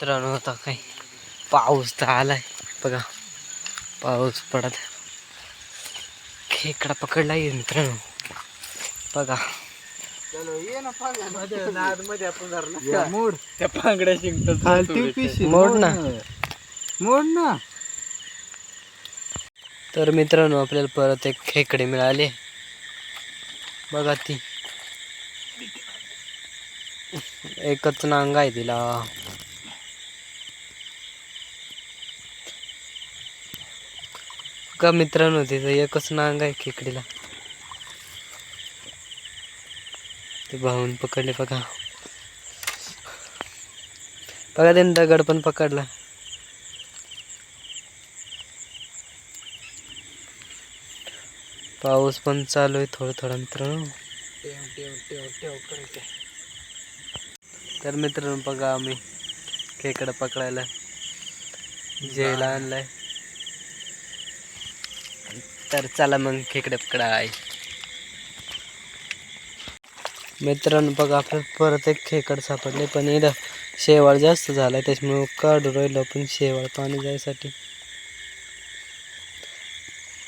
मित्रांनो आता काय पाऊस तर आलाय. बघा पाऊस पडत खेकडा पकडला येईल मित्रांनो. बघा. मोड. त्या पांगड्या शिंकतात मोड ना. मोड ना. तर मित्रांनो आपल्याला परत एक खेकडे मिळाले. बघा ती. एकच नांग आहे तिला. का मित्रांनो तिथं एकच नांग आहे खेकडीला. ते भाऊन पकडले बघा. बघा त्याने दगड पण पकडला. पाऊस पण चालू आहे थोडं थोडं मित्रांनो तर मित्रांनो बघा आम्ही खेकडं पकडायला. जेला आणलाय. तर चला मग खेकडे पकडाय. मित्रांनो बघा आपल्या परत एक खेकड सापडले पण इथं शेवाळ जास्त झालाय त्याच्यामुळे काढू राहिलो पण शेवाळ पाणी जायसाठी.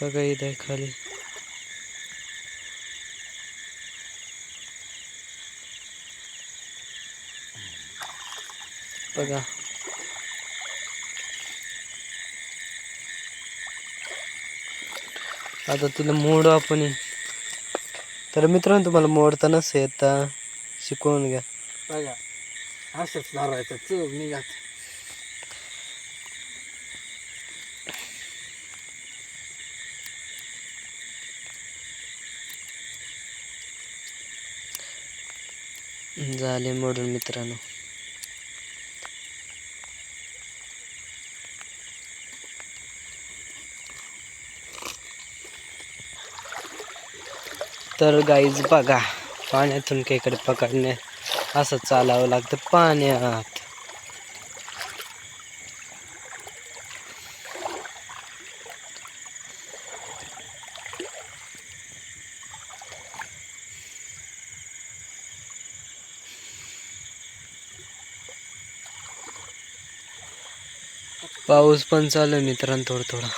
बघा इथं खाली. बघा. आता तिला मोडू आपण. तर मित्रांनो तुम्हाला मोडता नसे येता शिकवून घ्या. बघा असंच धरायचं चोग निघात झाले मोडून मित्रांनो. तर गाईज बघा पाण्यातून खेकडे पकडणे असं चालावं लागतं पाण्यात. पाऊस पण चालू मित्रांनो थोडं थोडं.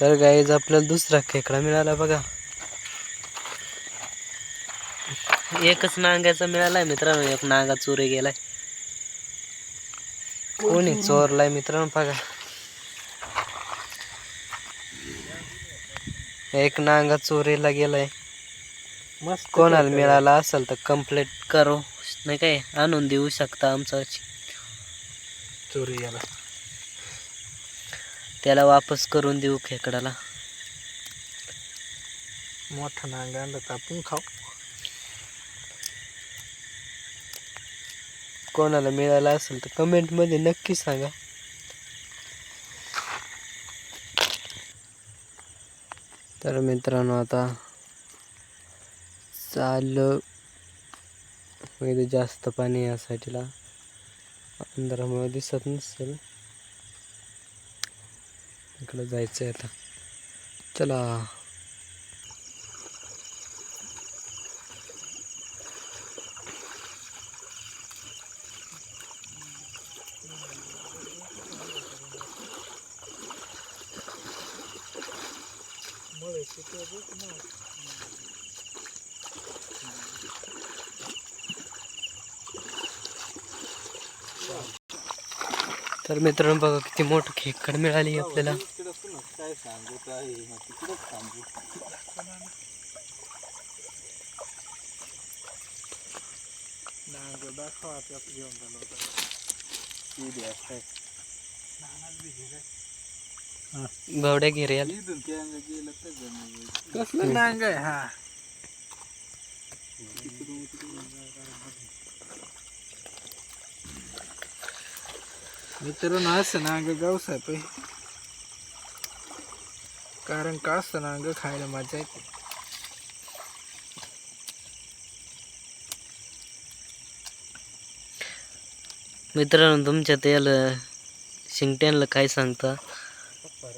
तर गाईज आपल्याला दुसरा खेकडा मिळाला बघा. एकच नांग्याचा मिळालाय मित्रांनो एक नांगा चोरी गेलाय. कोणी चोरलाय मित्रांनो बघा. एक नांगा चोरीला गेलाय. मस्त कोणाला मिळाला असेल तर कंप्लेंट करो. नाही काय आणून देऊ शकता आमचं. चोरी याला. त्याला वापस करून देऊ खेकडाला मोठा नांगा आणला तर आपण खाऊ. कोणाला मिळाला असेल तर कमेंटमध्ये नक्की सांगा. तर मित्रांनो आता चाललं. इथे जास्त पाणी या साईडला अंधारामुळे दिसत नसेल. इकडं जायचं आहे आता. चला. तर मित्रांनो बघा किती मोठं खेकड मिळाली आपल्याला. काय सांगू काय घेरे कसलं नांग आहे? हा. मित्रांनो असं नांग गावसाय पै कारण का असं नांग खायला मजा येते. मित्रांनो तुमच्या त्याला शिंगट्यांना काय सांगता?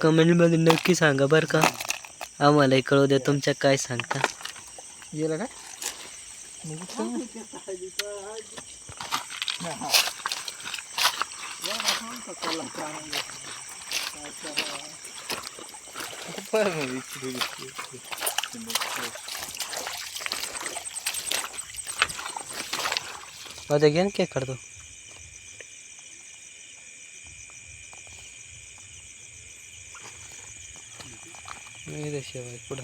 कमेंटमध्ये नक्की सांगा बरं का. आम्हालाही कळू द्या तुमच्या काय सांगता. गेलं काय मग सांग. नाही, हा. या ना, सांग का त्याला काय नाही. आता पाय मग इकडे, इकडे, इकडे. आता घ्या ना केक काढतो इथे शेवाय पुढं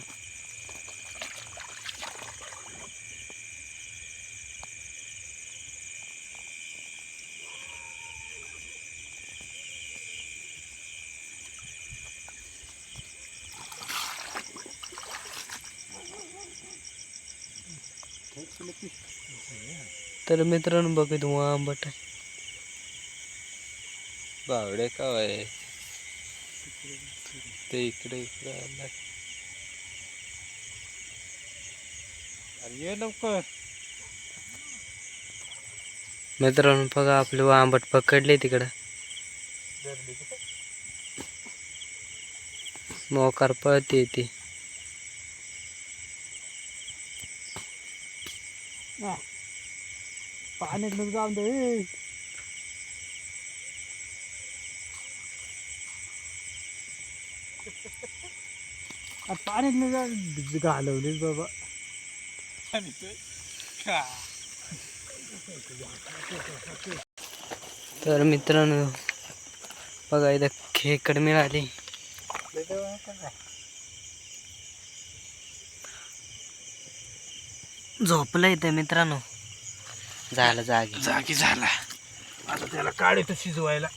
तर मित्रांनो बघा तू आंबट आहे. बावडे का आहे ते इकडे इकडे आलाय. अरे ये लवकर. मित्रांनो बघा आपले आंबट पकडले तिकडं. मोकार पळते ती. पाण्यात जाऊन दे पाण्यात जाऊन घालवलीस बाबा. तर मित्रांनो बघा इथं खेकड मिळाली. झोपलं इथं मित्रांनो. झालं जागी. जागी झाला. आता त्याला काढे तर शिजवायला.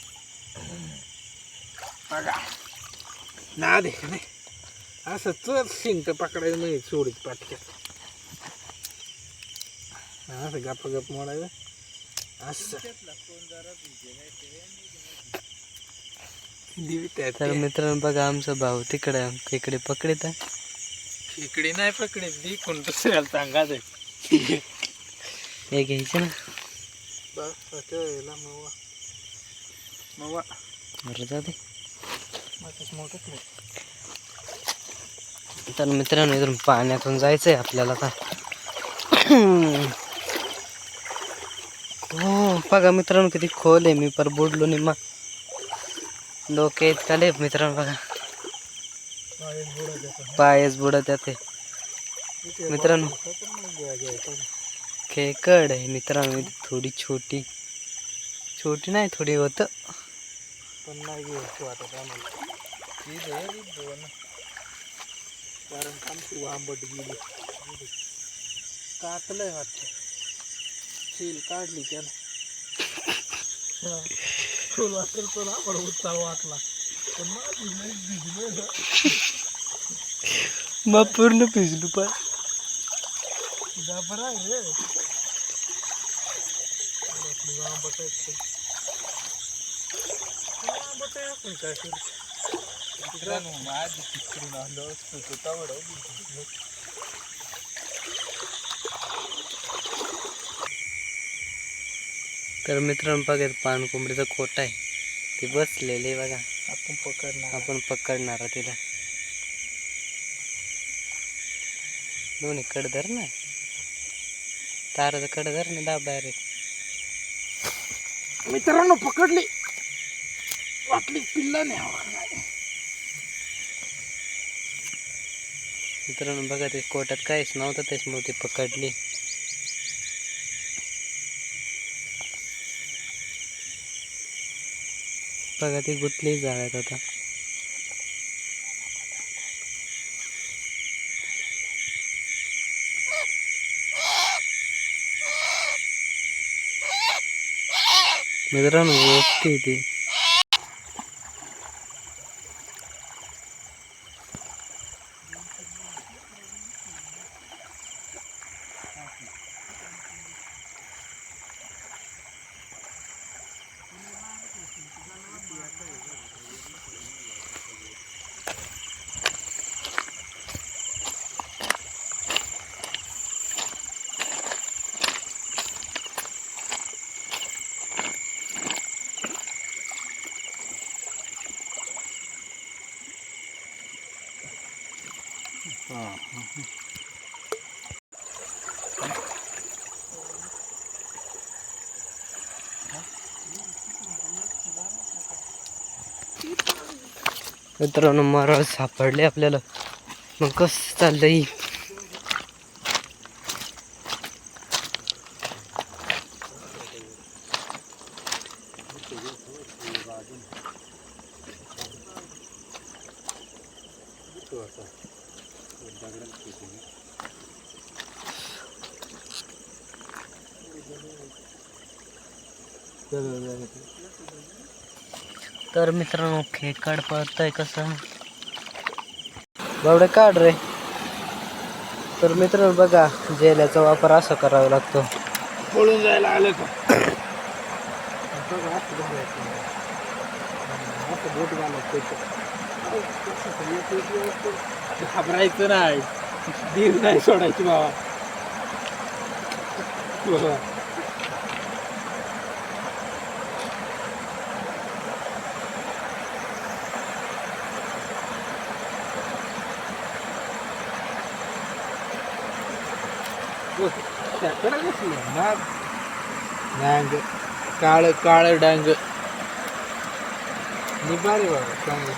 बघा. ना दे नाही? असं चर शिंक पकडायचं नाही सोडीत पाटक्यात. असं गप्पा गप मोडायचं. असं. दिवी त्यात तर मित्रांनो बघा आमचा भाऊ तिकडं खेकडे पकडत आहे. इकडे नाही पकडे दी कोण दुसऱ्याला सांगा दे हे घ्यायचे ना मवा बरं तर मित्रांनो इथून पाण्यातून जायचंय आपल्याला आता हो बघा मित्रांनो किती खोल आहे मी पर बुडलो नाही मग लोक येत का लय मित्रांनो बघा पायच बुडत येते मित्रांनो. खेकड आहे मित्रांनो इथे थोडी छोटी. छोटी नाही थोडी होतं. पण नाही कारण आमची आंबट गेली कातलंय वाटतं. सील काढली त्यानं फुल वाटेल पण आपण उत्साह वाटला पण माझी नाही भिजलं मग पूर्ण भिजलो पण. घाबरा रे आपली आंबट. आंबट आहे आपण काय मित्रांनो माझी तिकडून आलो असतो तो तावडा तर मित्रांनो बघा इथं पान कोंबडीचा खोटा आहे. ते बसलेले बघा. आपण पकडणार. आपण पकडणार तिला. दोन्ही कडधर ना. ताराचं कडधर ना दाब डायरेक्ट मित्रांनो पकडली. वाटली पिल्ला नाही मित्रांनो बघा ते कोटात काहीच नव्हतं त्याच्यामुळे ते पकडली. बघा ती गुतली जाळ्यात आता. मित्रांनो ओके ती मित्रांनो मरळ सापडले आपल्याला. मग कसं चाललंय? तर मित्रांनो खेकड पळतय कसं? बावडे काढ रे. तर मित्रांनो बघा जेल्याचा वापर असा करावा लागतो. पळून जायला आलं का? घाबरायचं नाही. दीर नाही सोडायची बाबा. बाबा. त्याकडे कसलं नाग डांग काळ काळ डांग निभारे बाबा चांगलं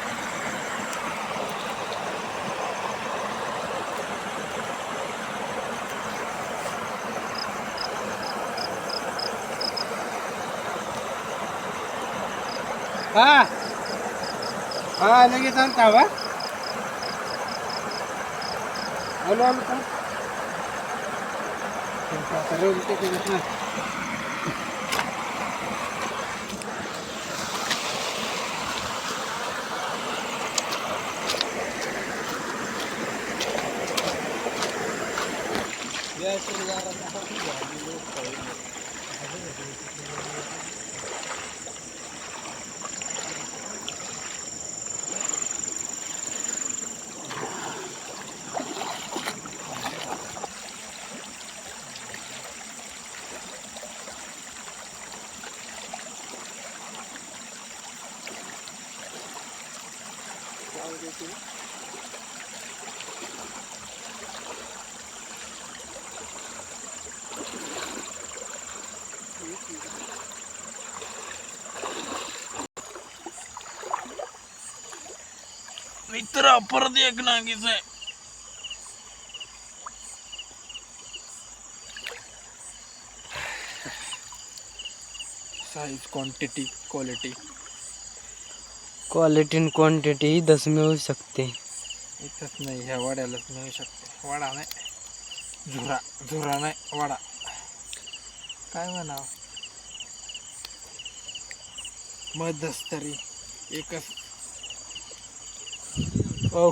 हा Thank you. मित्र परत एक नागीच आहे साईज क्वांटिटी क्वालिटी क्वालिटी आणि क्वांटिटी इथंच मिळू शकते. इथंच नाही ह्या वाड्यालाच मिळू शकते. वाडा नाही. झुरा झुरा नाही वाडा. काय म्हणावं? तरी एकच. ओ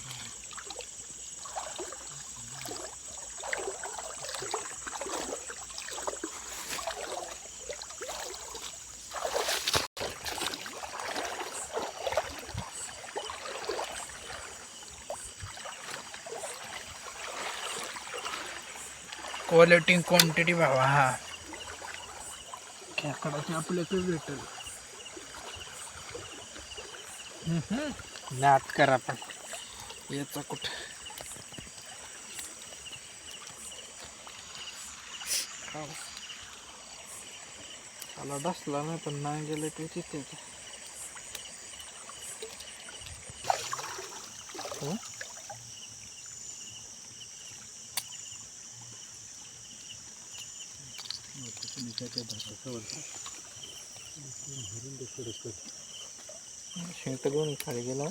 क्वालिटी क्वांटिटी भावा हा. खेकडाची आपल्याकडे भेटेल. नात करा पण. याचा कुठं. त्याला बसला नाही पण नाही गेलं ते तिथे. हो शेत दोन्ही खाली गेला.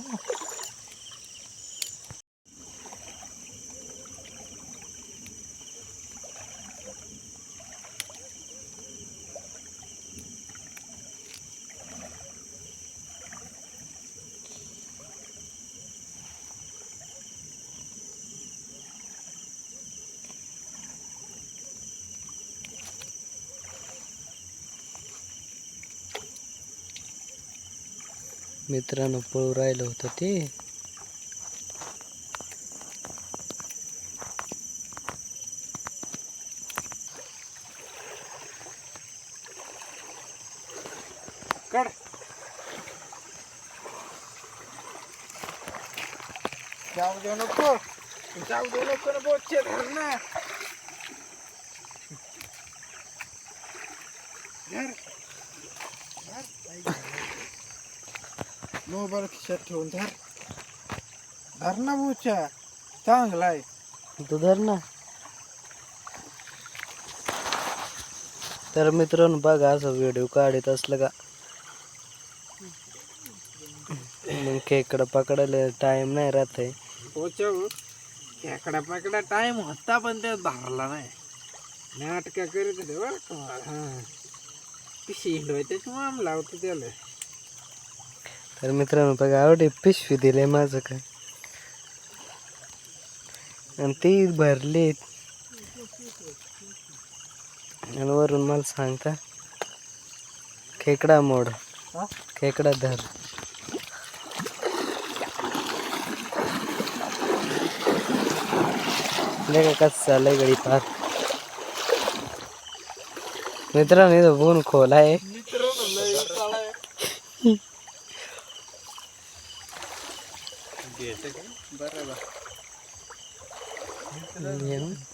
मित्रांनो पळू राहिलं होतं ते कड जाऊ देऊ नको जाऊ देऊ नको ना बोटचे धर ना धर खिशात ठेवून धर. धर ना बोच्या चांगला आहे. तू धर ना. तर मित्रांनो बघा असं व्हिडिओ काढत असलं का? मग खेकडं पकडायला टाइम नाही राहत आहे. पोचव खेकडा पकडा टाइम होता पण ते धरला नाही. नाटका करीत होते बरं का. हा. पिशी हिंडवाय त्याच्यामुळे आम्ही लावतो त्याला. तर मित्रांनो बघा आवडे पिशवी दिले माझं काय आणि ती भरली. आणि वरून मला सांगता खेकडा मोड? खेकडा धर. का कसं चाललंय गडी पार. मित्रांनो इथं बोन खोल आहे. 嗯。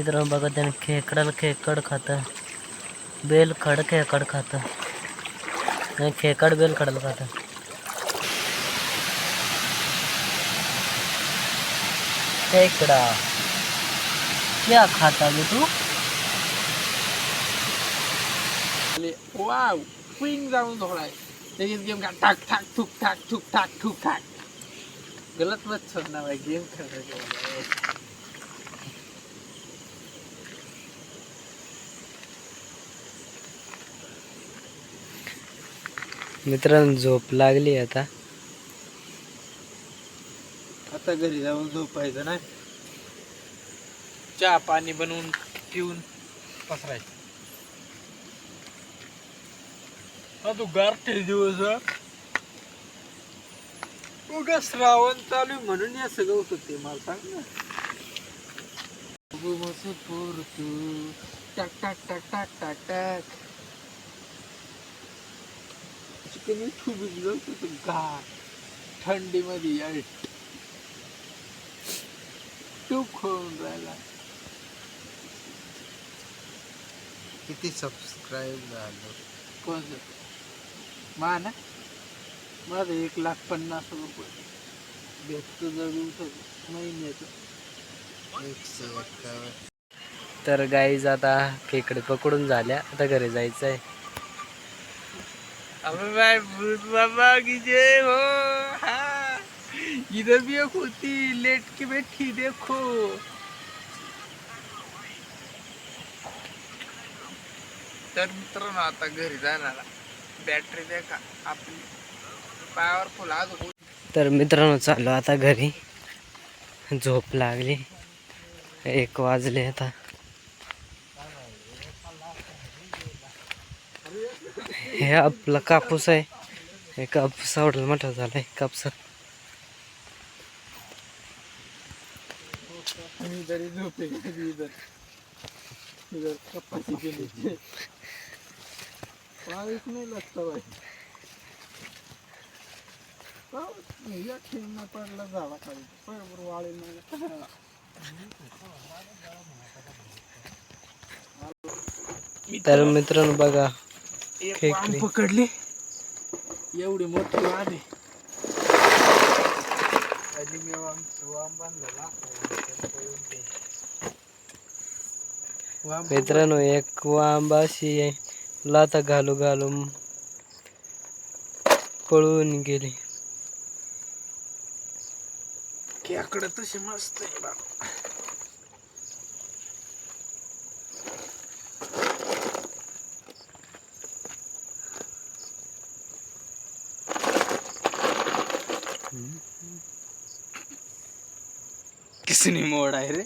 मित्रांनो बघा त्याने खेकडाला खेकड खातं बेल खड खेकड खातं नाही खेकड बेल खडला खातं खेकडा क्या खाता गे तू वाव पिंग जाऊन धोळाय त्याचीच गेम का ठाक ठाक ठुक ठाक ठुक ठाक ठुक ठाक। गलत मत छोड़ना गेम खेळायचं मित्रांनो झोप लागली आता. आता घरी जाऊन झोपायचं ना चहा पाणी बनवून पिऊन पसरायचं. हा तू गारठे दिवस उगा श्रावण चालू आहे म्हणून या सगळं होत ते मला सांग ना. पोर तू. टाक टाक टाक टाक टाक टाक. चिकन खूप होतं गार थंडीमध्ये यार तू खोन राहिला. किती सबस्क्राईब झालं? कोण मा ना? माझं एक लाख पन्नास रुपये. भेटतो जरूर महिन्याचं. एकशे एक्कावन्न तर गाईज आता खेकडे पकडून झाल्या. आता घरी जायचं आहे अबे भाई भूत बाबा की जय हो हाँ इधर भी एक होती लेट के बैठी देखो तर मित्रांनो आता घरी जाणार बॅटरी देखा आपली पॉवरफुल आज तर मित्रांनो चाललो आता घरी झोप लागली एक वाजले आता हे आपला कापूस आहे. हे कापूस आवडेल मोठा झालाय कापसात मी तरी झोपे इधर इधर कपाशी के नीचे पाऊस नहीं लगता भाई पाऊस या ठेवणं पडला झाला खाली. बरोबर वाळे नाही. तर मित्रांनो बघा एक खेकडी. वाम पकडली. एवढी मोठी आहे. आधी मी वाम वाम बांधलेला वाम मित्रांनो एक वांबा अशी लाता घालू घालून पळून गेली. खेकडं तशी मस्त आहे बा किसनी मोड आहे रे.